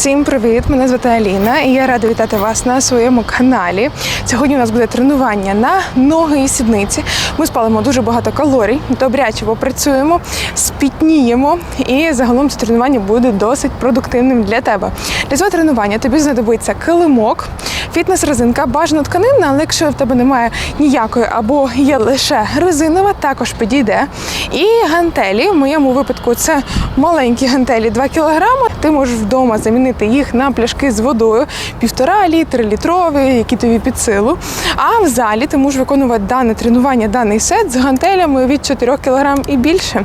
Всім привіт! Мене звати Аліна і я рада вітати вас на своєму каналі. Сьогодні у нас буде тренування на ноги і сідниці. Ми спалимо дуже багато калорій, добряче попрацюємо, спітніємо, і загалом це тренування буде досить продуктивним для тебе. Для цього тренування тобі знадобиться килимок, фітнес-резинка, бажана тканина, але якщо в тебе немає ніякої або є лише резинова, також підійде. І гантелі. В моєму випадку це маленькі гантелі 2 кг. Ти можеш вдома замінити їх на пляшки з водою півтора літри, літрові, які тобі під силу. А в залі ти можеш виконувати дане тренування, даний сет з гантелями від 4 кг і більше.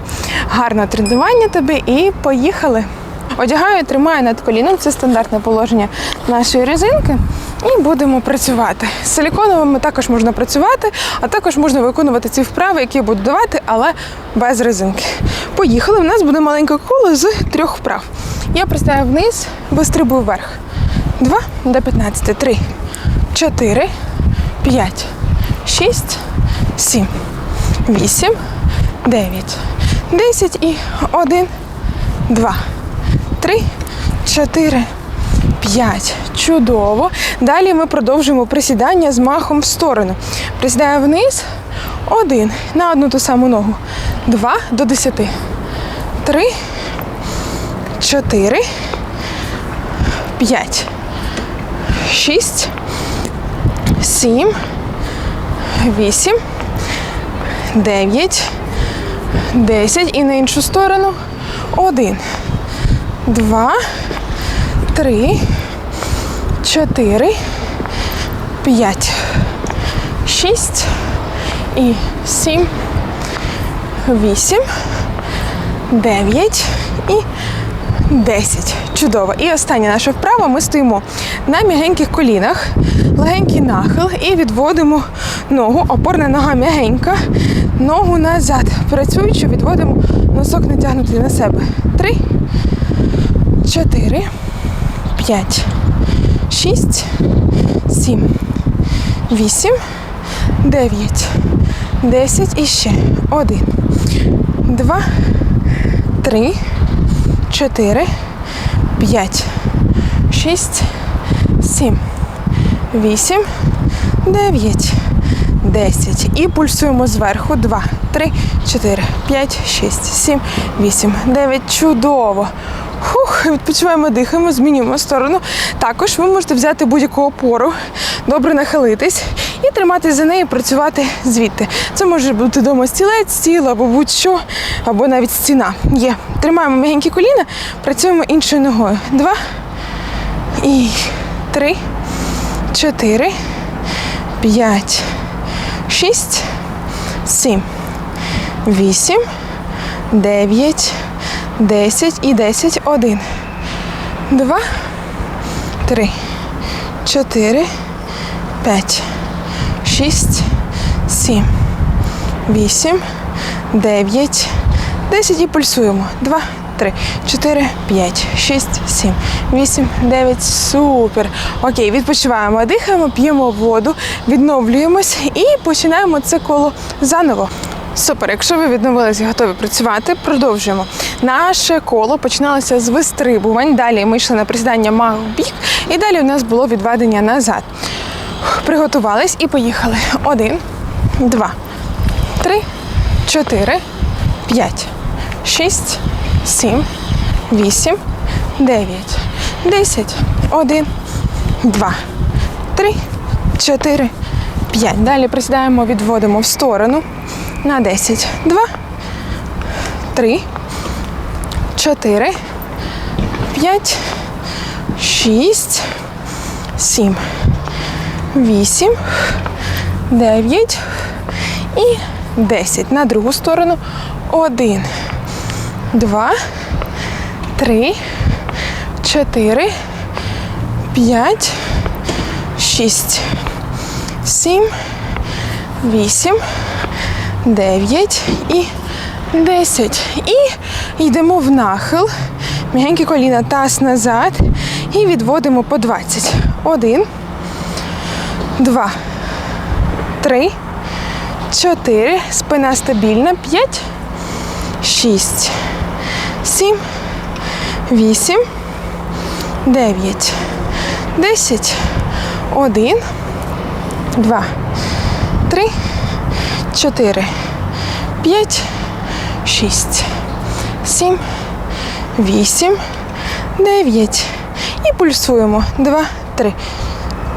Гарне тренування тобі і поїхали. Одягаю, тримаю над коліном, це стандартне положення нашої резинки. І будемо працювати. З силіконовими також можна працювати, а також можна виконувати ці вправи, які я буду давати, але без резинки. Поїхали. У нас буде маленьке коло з трьох вправ. Я пристаю вниз, вистрибую вверх. Два до 15. Три, чотири, п'ять, шість, сім, вісім, дев'ять, десять і один, два, три, чотири. П'ять. Чудово. Далі ми продовжуємо присідання з махом в сторону. Присідаю вниз. Один. На одну ту саму ногу. Два до десяти. Три. Чотири. П'ять. Шість. Сім. Вісім. Дев'ять. Десять. І на іншу сторону. Один. Два три, чотири, п'ять, шість і сім, вісім, дев'ять і десять. Чудово. І остання наша вправа. Ми стоїмо на м'ягеньких колінах, легенький нахил і відводимо ногу. Опорна нога м'ягенька, ногу назад. Працюючи, відводимо носок натягнутий на себе. Три, чотири. 5, 6, 7, 8, 9, 10 і ще. 1, 2, 3, 4, 5, 6, 7, 8, 9, 10. І пульсуємо зверху. 2, 3, 4, 5, 6, 7, 8, 9. Чудово. Фух, відпочиваємо, дихаємо, змінюємо сторону. Також ви можете взяти будь-яку опору, добре нахилитись і триматись за нею, працювати звідти. Це може бути вдома стілець, стіл або будь-що, або навіть стіна. Є. Тримаємо м'ягенькі коліна, працюємо іншою ногою. Два і три, чотири, п'ять, шість, сім, вісім, дев'ять. 10 і 10, 1, 2, 3, 4, 5, 6, 7, 8, 9, 10 і пульсуємо. 2, 3, 4, 5, 6, 7, 8, 9. Супер. Окей, відпочиваємо, дихаємо, п'ємо воду, відновлюємось і починаємо це коло заново. Супер, якщо ви відновилися і готові працювати, продовжуємо. Наше коло починалося з вистрибувань. Далі ми йшли на присідання мах в бік, і далі у нас було відведення назад. Приготувались і поїхали. Один, два, три, чотири, п'ять, шість, сім, вісім, дев'ять, десять, один, два, три, чотири, п'ять. Далі присідаємо, відводимо в сторону на 10. 2, 3, 4, 5, 6, 7, 8, 9 і 10. На другу сторону. 1, 2, 3, 4, 5, 6, 7, 8, 9 і 10. І йдемо в нахил. М'ягенькі коліна, таз назад. І відводимо по 20. Один, два, три, чотири. Спина стабільна. П'ять, шість, сім, вісім, дев'ять, десять, один, два, три, чотири, п'ять, шість, сім, вісім, дев'ять. І пульсуємо. Два, три,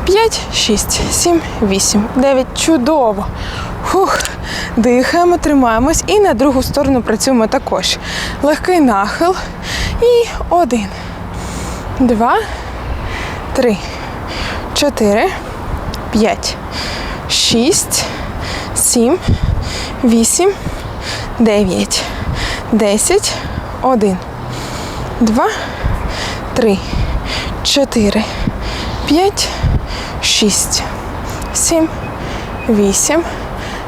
п'ять, шість, сім, вісім, дев'ять. Чудово. Фух. Дихаємо, тримаємось і на другу сторону працюємо також. Легкий нахил. І один, два, три, чотири, п'ять, шість, сім, вісім, дев'ять, десять, один, два, три, чотири, п'ять, шість, сім, вісім.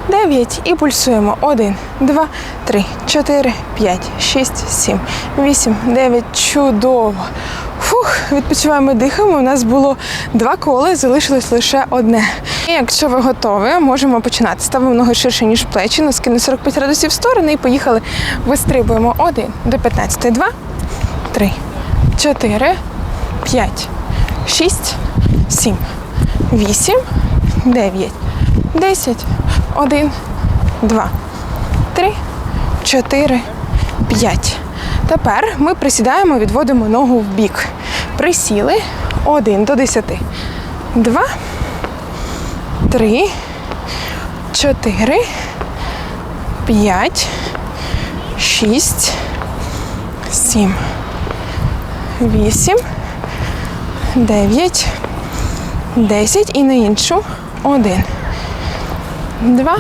Дев'ять і пульсуємо. Один, два, три, чотири, п'ять, шість, сім, вісім, дев'ять. Чудово. Фух, відпочиваємо, дихаємо. У нас було два кола, залишилось лише одне. І якщо ви готові, можемо починати. Ставимо ноги ширше, ніж плечі, носки на 45 градусів в сторони і поїхали. Вистрибуємо. Один до 15. Два, три, чотири, п'ять, шість, сім, вісім, дев'ять, десять. Один, два, три, чотири, п'ять. Тепер ми присідаємо, відводимо ногу в бік. Присіли. Один до десяти. Два, три, чотири, п'ять, шість, сім, вісім, дев'ять, десять. І на іншу. Один. Два,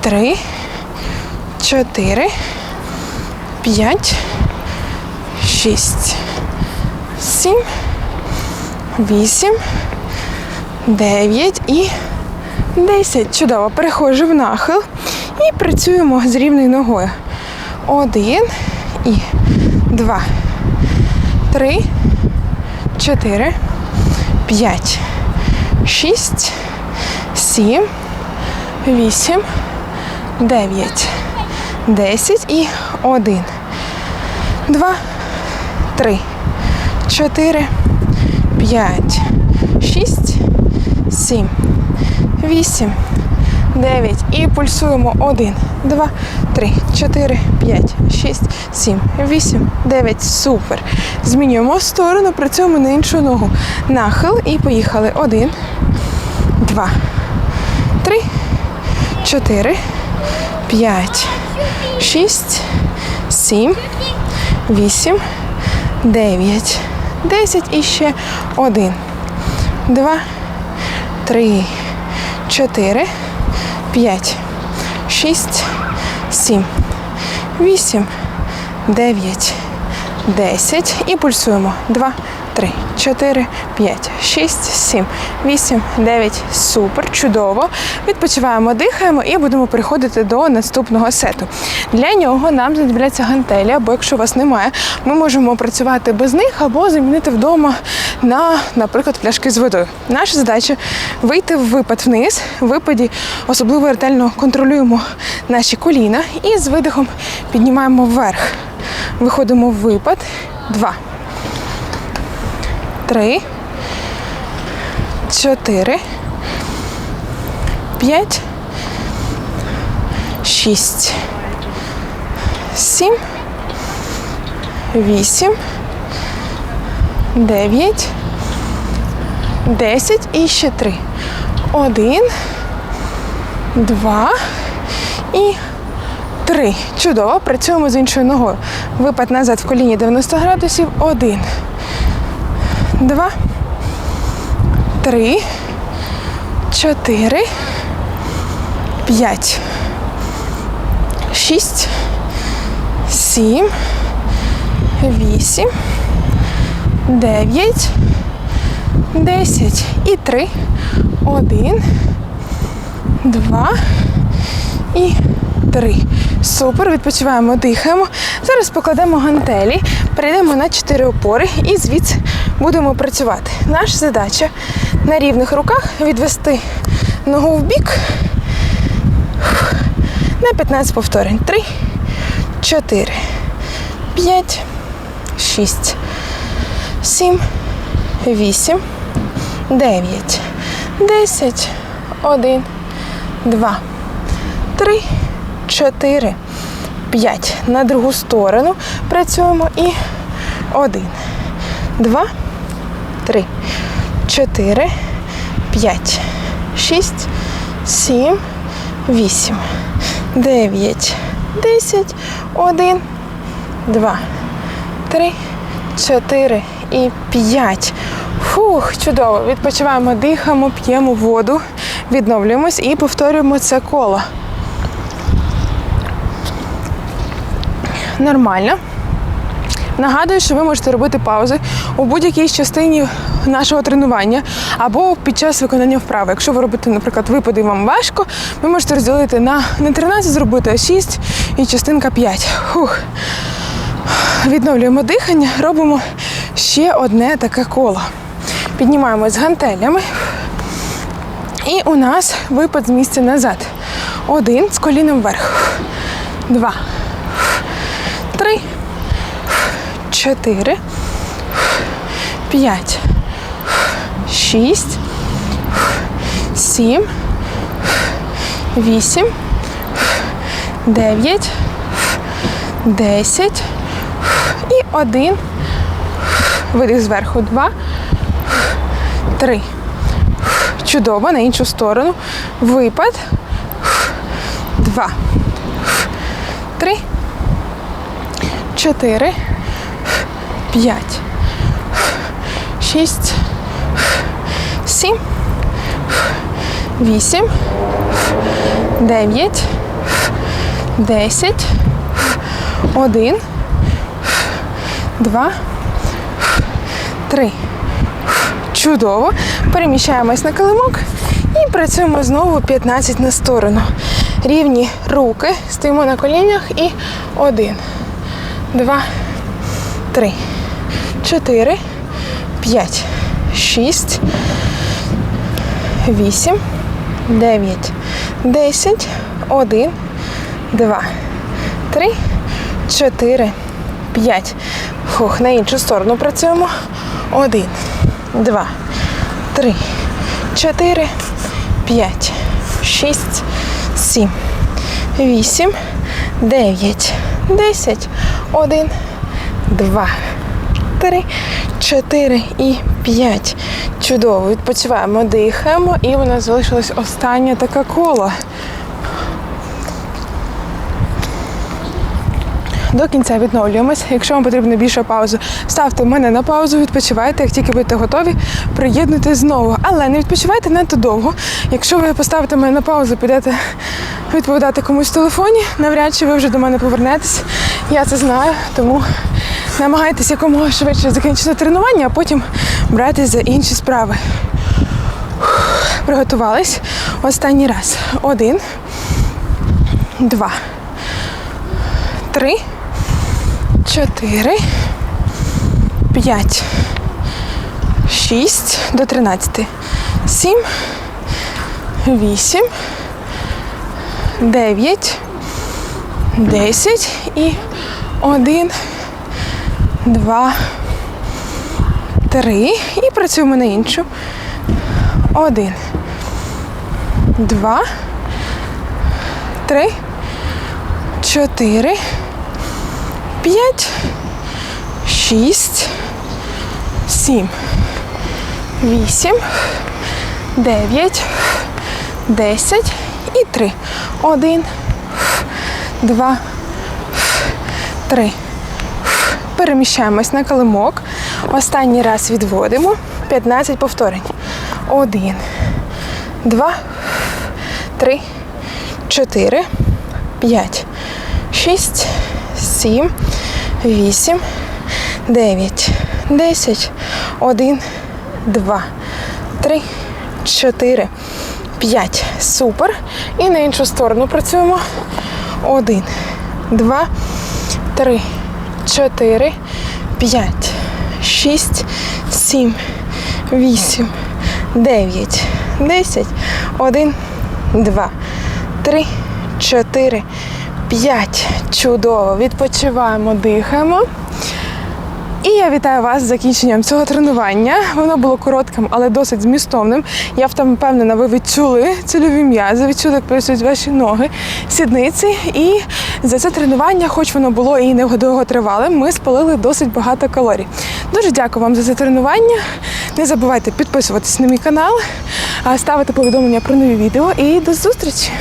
три, чотири, п'ять, шість, сім, вісім, дев'ять і десять. Чудово. Переходжу в нахил і працюємо з рівною ногою. Один і два, три, чотири, п'ять, шість сім, вісім, дев'ять, десять і один. Два, три, чотири, п'ять, шість, сім, вісім, дев'ять. І пульсуємо. Один, два, три, чотири, п'ять, шість, сім, вісім, дев'ять. Супер. Змінюємо сторону, працюємо на іншу ногу. Нахил і поїхали. Один, два. Три, чотири, п'ять, шість, сім, вісім, дев'ять, десять і ще один, два, три, чотири, п'ять, шість, сім, вісім, дев'ять, десять. І пульсуємо. Два, три, чотири, п'ять, шість, сім, вісім, дев'ять. Супер, чудово. Відпочиваємо, дихаємо і будемо переходити до наступного сету. Для нього нам знадобляться гантелі, або якщо у вас немає, ми можемо працювати без них або замінити вдома на, наприклад, пляшки з водою. Наша задача вийти в випад вниз. В випаді особливо ретельно контролюємо наші коліна і з видихом піднімаємо вверх. Виходимо в випад. Два три, чотири, п'ять, шість, сім, вісім, дев'ять, десять. І ще три. Один, два. І три. Чудово. Працюємо з іншою ногою. Випад назад в коліні 90 градусів. Один два, три, чотири, п'ять, шість, сім, вісім, дев'ять, десять. І три, один, два і три. Супер, відпочиваємо, дихаємо. Зараз покладемо гантелі, перейдемо на чотири опори і звідси будемо працювати. Наша задача на рівних руках відвести ногу в бік на 15 повторень. Три, чотири, п'ять, шість, сім, вісім, дев'ять, десять, один, два, три, чотири, п'ять. На другу сторону працюємо і один, два, три, чотири, п'ять, шість, сім, вісім, дев'ять, десять, один, два, три, чотири і п'ять. Фух, чудово. Відпочиваємо, дихаємо, п'ємо воду, відновлюємось і повторюємо це коло. Нормально. Нагадую, що ви можете робити паузи у будь-якій частині нашого тренування або під час виконання вправи. Якщо ви робите, наприклад, випади вам важко, ви можете розділити на не 13 зробити, а 6 і частинка 5. Фух. Відновлюємо дихання, робимо ще одне таке коло. Піднімаємось з гантелями. І у нас випад з місця назад. Один з коліном вверх. Два. Три. Чотири. П'ять. Шість. Сім. Вісім. Дев'ять. Десять. І один. Видих зверху. Два. Три. Чудово. На іншу сторону. Випад. Два. Три. Чотири. П'ять. Шість. Сім. Вісім. Дев'ять. Десять. Один. Два. Три. Чудово. Переміщаємось на килимок і працюємо знову 15 на сторону. Рівні руки. Стоїмо на колінях і один, два, три, чотири, п'ять, шість, вісім, дев'ять, десять, один, два, три, чотири, п'ять. Фух, на іншу сторону працюємо. Один, два, три, чотири, п'ять, шість, сім, вісім, дев'ять, десять, один, два, три, чотири і п'ять. Чудово. Відпочиваємо, дихаємо, і у нас залишилось останнє таке коло. До кінця відновлюємось. Якщо вам потрібна більша пауза, ставте мене на паузу, відпочивайте. Як тільки будете готові, приєднуйтесь знову. Але не відпочивайте надто довго. Якщо ви поставите мене на паузу, підете відповідати комусь в телефоні, навряд чи ви вже до мене повернетесь. Я це знаю, тому намагайтесь якомога швидше закінчити тренування, а потім братись за інші справи. Приготувались. Останній раз. Один, два, три, чотири, п'ять, шість. До тринадцяти, сім, вісім, дев'ять, десять. І один, два, три. І працюємо на іншу. Один, два, три, чотири, п'ять, шість, сім, вісім, дев'ять, десять і три. Один, два, три. Переміщаємось на килимок. Останній раз відводимо. 15 повторень. Один, два, три, чотири, п'ять, шість, сім, вісім, дев'ять, десять, один, два, три, чотири, п'ять. Супер. І на іншу сторону працюємо. Один, два, три, чотири, п'ять, шість, сім, вісім, дев'ять, десять, один, два, три, чотири, п'ять. Чудово. Відпочиваємо, дихаємо. І я вітаю вас з закінченням цього тренування. Воно було коротким, але досить змістовним. Я там впевнена, ви відчули цільові м'язи, відчули, як працюють ваші ноги, сідниці. І за це тренування, хоч воно було і не довготривалим, ми спалили досить багато калорій. Дуже дякую вам за це тренування. Не забувайте підписуватись на мій канал, ставити повідомлення про нові відео і до зустрічі!